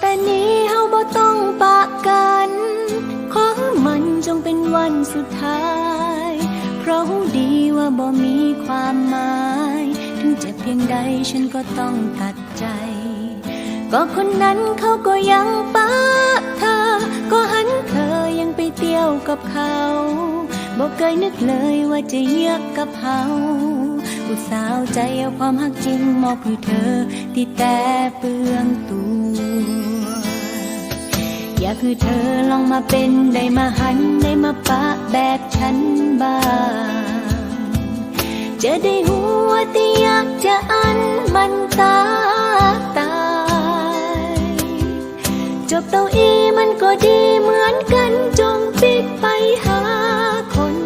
แต่นี้เฮาบ่ต้องปะกัน ขอมันจงเป็นวันสุดท้าย เพราะดีว่าบ่มีความหมาย ถึงเจ็บเพียงใดฉันก็ต้องตัดใจ ก็คนนั้นเขาก็ยังปะเธอ ก็หันเธอยังไปเที่ยวกับเขาบอกเคยนึกเลยว่าจะเยือกกับเขาอุตส่าห์ใจเอาความหักจริงมอบให้เธอ ที่แต่เปลืองตัว อยากให้เธอลองมาเป็นได้มาหันได้มาปะแบบฉันบ้างจะได้หัวที่อยากจะอันมันตาตายจบเต้าอีมันก็ดีเหมือนกันจงปิดไปหาคน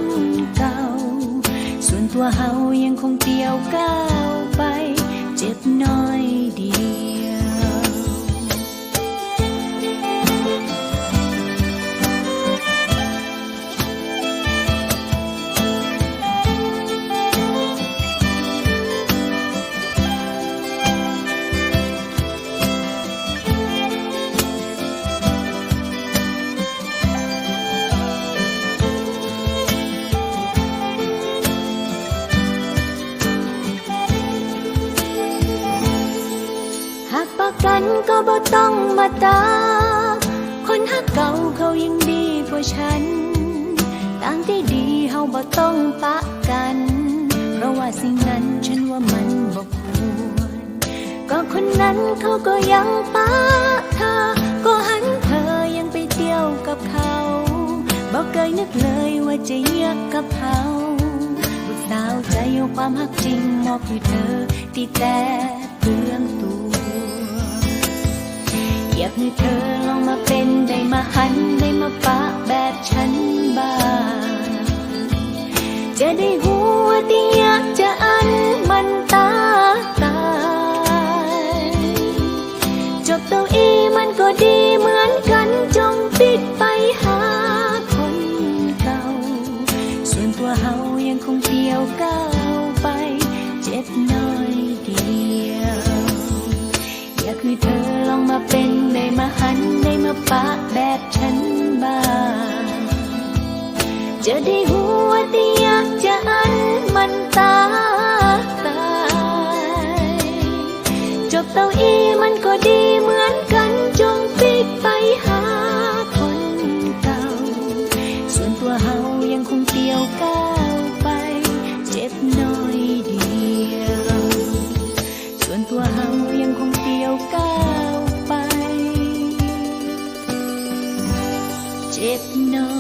เก่า ส่วนตัวเฮายังคงเกี่ยวก้าวไป เจ็บน้อย กันก็บ่ต้องมาตา คนหักเก่าเขายังดีกว่าฉัน ต่างที่ดีเฮาบ่ต้องปะกัน เพราะว่าสิ่งนั้นฉันว่ามันบ่ควร ก็คนนั้นเขาก็ยังปะเธอ ก็หันเธอยังไปเที่ยวกับเขาบอกเคยนึกเลยว่าจะเยือกกับเขาสาวใจเอาความหักจริงมอบให้เธอที่แต่เปลืองตัว ยากให้เธอลองมาเป็นได้มาหันได้มาปะแบบฉันบ้างจะได้หัวที่อยากจะอันมันตาตายจบเต้าอีมันก็ดีเหมือนกันจงปิดไปหาคนเก่า ส่วนตัวเฮายังคงเที่ยวก้าวไปเจ็บน้อยเดียว อยากให้เธอลองมาเป็น ปะแบบฉันบ้างจะได้หู If no.